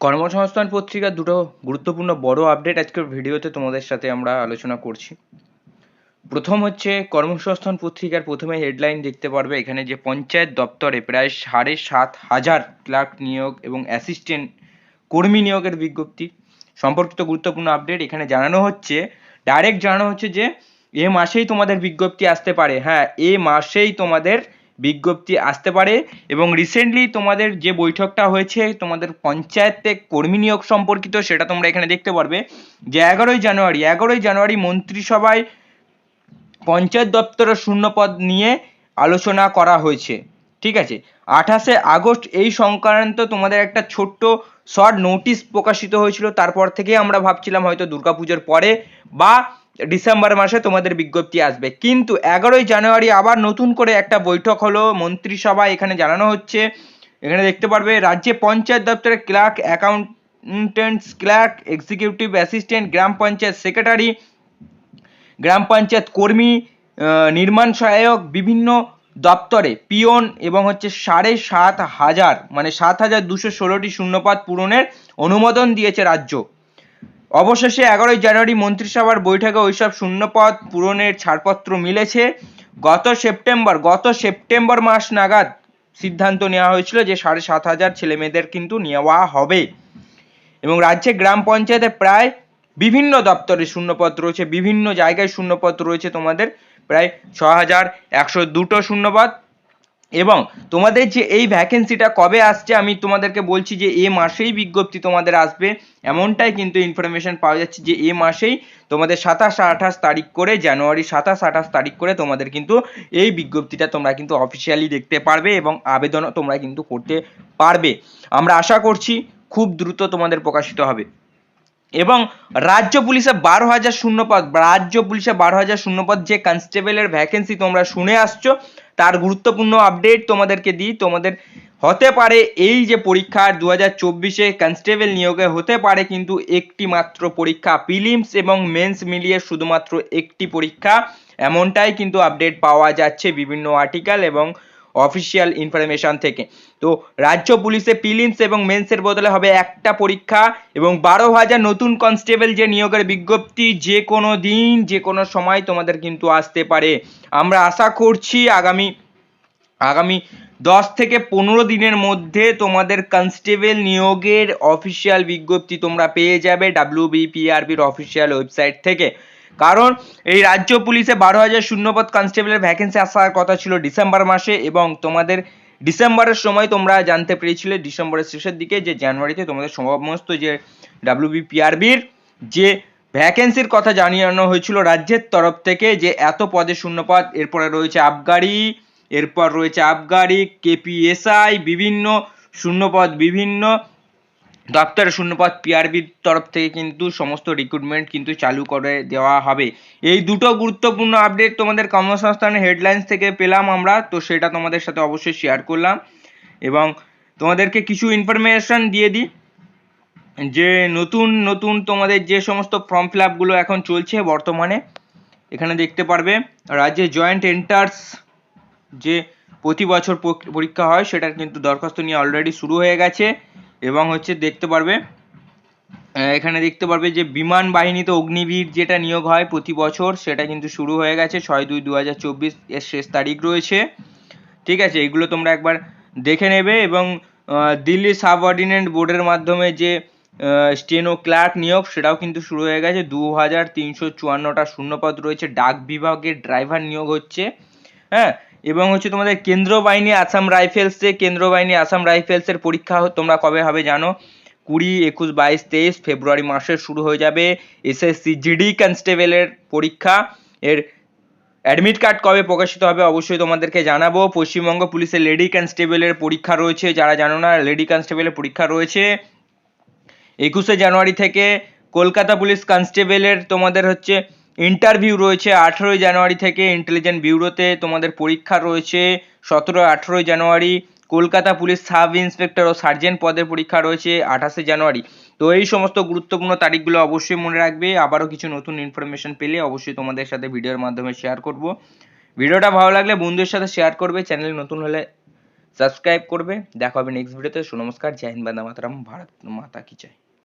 কর্মসংস্থান পত্রিকার দুটো গুরুত্বপূর্ণ বড় আপডেট আজকের ভিডিওতে তোমাদের সাথে আমরা আলোচনা করছি। প্রথম হচ্ছে, কর্মসংস্থান পত্রিকার প্রথমে হেডলাইন দেখতে পারবে, এখানে যে পঞ্চায়েত দপ্তরে প্রায় সাড়ে সাত হাজার ক্লার্ক নিয়োগ এবং অ্যাসিস্ট্যান্ট কর্মী নিয়োগের বিজ্ঞপ্তি। সম্পর্কিত গুরুত্বপূর্ণ আপডেট এখানে জানানো হচ্ছে ডাইরেক্ট জানানো হচ্ছে যে এ মাসেই তোমাদের বিজ্ঞপ্তি আসতে পারে। হ্যাঁ এ মাসেই তোমাদের বিজ্ঞপ্তি আসতে পারে এবং রিসেন্টলি তোমাদের যে বৈঠকটা হয়েছে, তোমাদের পঞ্চায়েতে কর্মী নিয়োগ সম্পর্কিত সেটা তোমরা এখানে দেখতে পারবে যে এগারোই জানুয়ারি এগারোই জানুয়ারি মন্ত্রিসভায় পঞ্চায়েত দপ্তরের শূন্যপদ নিয়ে আলোচনা করা হয়েছে, ঠিক আছে? আঠাশে আগস্ট এই সংক্রান্ত তোমাদের একটা ছোট্ট শর্ট নোটিশ প্রকাশিত হয়েছিল, তারপর থেকে আমরা ভাবছিলাম হয়তো দুর্গাপুজোর পরে বা ডিসেম্বর মাসে তোমাদের বিজ্ঞপ্তি আসবে। কিন্তু এগারোই জানুয়ারি আবার নতুন করে একটা বৈঠক হলো, মন্ত্রিসভা এখানে জানানো হচ্ছে। এখানে দেখতে পারবে, রাজ্যে পঞ্চায়েত দপ্তরের clerk accountants clerk, executive assistant, গ্রাম পঞ্চায়েত সেক্রেটারি, গ্রাম পঞ্চায়েত কর্মী নির্মাণ সহায়ক, বিভিন্ন দপ্তরে পিয়ন এবং হচ্ছে সাড়ে সাত হাজার মানে সাত হাজার দুশো ষোলোটি শূন্যপদ পূরণের অনুমোদন দিয়েছে রাজ্য। অবশেষে এগারোই জানুয়ারি মন্ত্রিসভার বৈঠকে ওইসব শূন্যপদ পূরণের ছাড়পত্র মিলেছে। গত সেপ্টেম্বর গত সেপ্টেম্বর মাস নাগাদ সিদ্ধান্ত নেওয়া হয়েছিল যে সাড়ে সাত হাজার ছেলে মেয়েদের কিন্তু নেওয়া হবে। এবং রাজ্যে গ্রাম পঞ্চায়েতে প্রায় বিভিন্ন দপ্তরে শূন্যপদ রয়েছে, বিভিন্ন জায়গায় শূন্যপদ রয়েছে তোমাদের। প্রায় ছ হাজার একশো দুটো শূন্যপদ। এবং তোমাদের যে এই ভ্যাকেন্সিটা কবে আসছে, আমি তোমাদেরকে বলছি যে এ মাসেই বিজ্ঞপ্তি তোমাদের আসবে। এমনটাই কিন্তু ইনফরমেশন পাওয়া যাচ্ছে যে এ মাসেই তোমাদের সাতাশ আঠাশ তারিখ করে, জানুয়ারি সাতাশ আঠাশ তারিখ করে তোমাদের কিন্তু এই বিজ্ঞপ্তিটা তোমরা কিন্তু অফিসিয়ালি দেখতে পারবে এবং আবেদনও তোমরা কিন্তু করতে পারবে। আমরা আশা করছি খুব দ্রুত তোমাদের প্রকাশিত হবে। এবং রাজ্য পুলিশে বারো হাজার শূন্যপদ, রাজ্য পুলিশে বারো হাজার শূন্যপদ যে কনস্টেবলের ভ্যাকেন্সি তোমরা শুনে আসছো তার গুরুত্বপূর্ণ আপডেট তোমাদেরকে দিই। তোমাদের হতে পারে এই যে পরীক্ষা দু হাজার চব্বিশে কনস্টেবল নিয়োগে হতে পারে কিন্তু একটি মাত্র পরীক্ষা। প্রিলিমস এবং মেন্স মিলিয়ে শুধুমাত্র একটি পরীক্ষা। এমনটাই কিন্তু আপডেট পাওয়া যাচ্ছে বিভিন্ন আর্টিকেল এবং অফিসিয়াল ইনফরমেশন থেকে। তো রাজ্য পুলিশে প্রিলিমস এবং মেন্সের বদলে হবে একটা পরীক্ষা এবং বারো হাজার নতুন কনস্টেবল যে নিয়োগের বিজ্ঞপ্তি যে কোনো দিন, যে কোনো সময় তোমাদের কিন্তু আসতে পারে। আমরা আশা করছি আগামী আগামী দশ থেকে পনেরো দিনের মধ্যে তোমাদের কনস্টেবল নিয়োগের অফিসিয়াল বিজ্ঞপ্তি তোমরা পেয়ে যাবে ডাব্লিউ বিপিআরবির অফিসিয়াল ওয়েবসাইট থেকে। কারণ এই রাজ্য পুলিশে বারো হাজার শূন্যপদ কনস্টেবলের ভ্যাকেন্সি আসার কথা ছিল ডিসেম্বর মাসে এবং তোমাদের ডিসেম্বরের সময় তোমরা জানতে পেরেছিলে ডিসেম্বরের শেষের দিকে যে জানুয়ারিতে তোমাদের সমস্ত যে ডাব্লিউবিপিআরবির যে ভ্যাকেন্সির কথা জানানো হয়েছিল রাজ্যের তরফ থেকে যে এত পদে শূন্যপদ, এরপরে রয়েছে আবগারি, এরপর রয়েছে আবগারি কেপিএসআই বিভিন্ন শূন্যপদ, বিভিন্ন দপ্তরের শূন্যপদ পিআরবির তরফ থেকে কিন্তু সমস্ত রিক্রুটমেন্ট কিন্তু চালু করে দেওয়া হবে। এই দুটো গুরুত্বপূর্ণ আপডেট তোমাদের কর্মসংস্থানের হেডলাইন্স থেকে পেলাম আমরা, তো সেটা তোমাদের সাথে অবশ্যই শেয়ার করলাম। এবং তোমাদেরকে কিছু ইনফরমেশন দিয়ে দিই। যে নতুন নতুন তোমাদের যে সমস্ত ফর্ম ফিল আপগুলো এখন চলছে বর্তমানে, এখানে দেখতে পারবে, রাজ্যে জয়েন্ট এন্টার্স যে প্রতি বছর পরীক্ষা হয় সেটার কিন্তু দরখাস্ত নিয়ে অলরেডি শুরু হয়ে গেছে। এবং হচ্ছে দেখতে পারবে এখানে দেখতে পারবে যে বিমান বাহিনীতে অগ্নিবীর যেটা নিয়োগ হয় প্রতি বছর, সেটা কিন্তু শুরু হয়ে গেছে ছয় দুই দু হাজার চব্বিশ এর শেষ তারিখ রয়েছে। ঠিক আছে, এগুলো তোমরা একবার দেখে নেবে এবং দিল্লি সাবঅর্ডিনেট বোর্ডের মাধ্যমে যে স্টেনো ক্লার্ক নিয়োগ, সেটাও কিন্তু শুরু হয়ে গেছে। দু হাজার তিনশো চুয়ান্নটা শূন্যপদ রয়েছে। ডাক বিভাগের ড্রাইভার নিয়োগ হচ্ছে। হ্যাঁ এবং হচ্ছে তোমাদের কেন্দ্র বাহিনী আসাম রাইফেলসে কেন্দ্র বাহিনী আসাম রাইফেলসের পরীক্ষা তোমরা কবে হবে জানো? কুড়ি, একুশ, বাইশ, তেইশ, ফেব্রুয়ারি মাসে শুরু হয়ে যাবে এসএসসি জিডি কনস্টেবলের পরীক্ষা। এর অ্যাডমিট কার্ড কবে প্রকাশিত হবে অবশ্যই তোমাদেরকে জানাব। পশ্চিমবঙ্গ পুলিশের লেডি কনস্টেবলের পরীক্ষা রয়েছে, যারা জানো না লেডি কনস্টেবলের পরীক্ষা রয়েছে। একুশে জানুয়ারি থেকে কলকাতা পুলিশ কনস্টেবলের তোমাদের হচ্ছে ইন্টারভিউ রয়েছে আঠেরোই জানুয়ারি থেকে ইন্টেলিজেন্ট ব্যুরোতে, তোমাদের পরীক্ষা রয়েছে সতেরো আঠেরোই জানুয়ারি। কলকাতা পুলিশ সাব ইন্সপেক্টর ও সার্জেন্ট পদের পরীক্ষা রয়েছে আঠাশে জানুয়ারি। তো এই সমস্ত গুরুত্বপূর্ণ তারিখগুলো অবশ্যই মনে রাখবে। আবারও কিছু নতুন ইনফরমেশন পেলে অবশ্যই তোমাদের সাথে ভিডিওর মাধ্যমে শেয়ার করব। ভিডিওটা ভালো লাগলে বন্ধুদের সাথে শেয়ার করবে চ্যানেল নতুন হলে সাবস্ক্রাইব করবে। দেখা হবে নেক্সট ভিডিওতে সো নমস্কার, জয় হিন্দ, বন্দে মাতরম, ভারত মাতা কি জয়।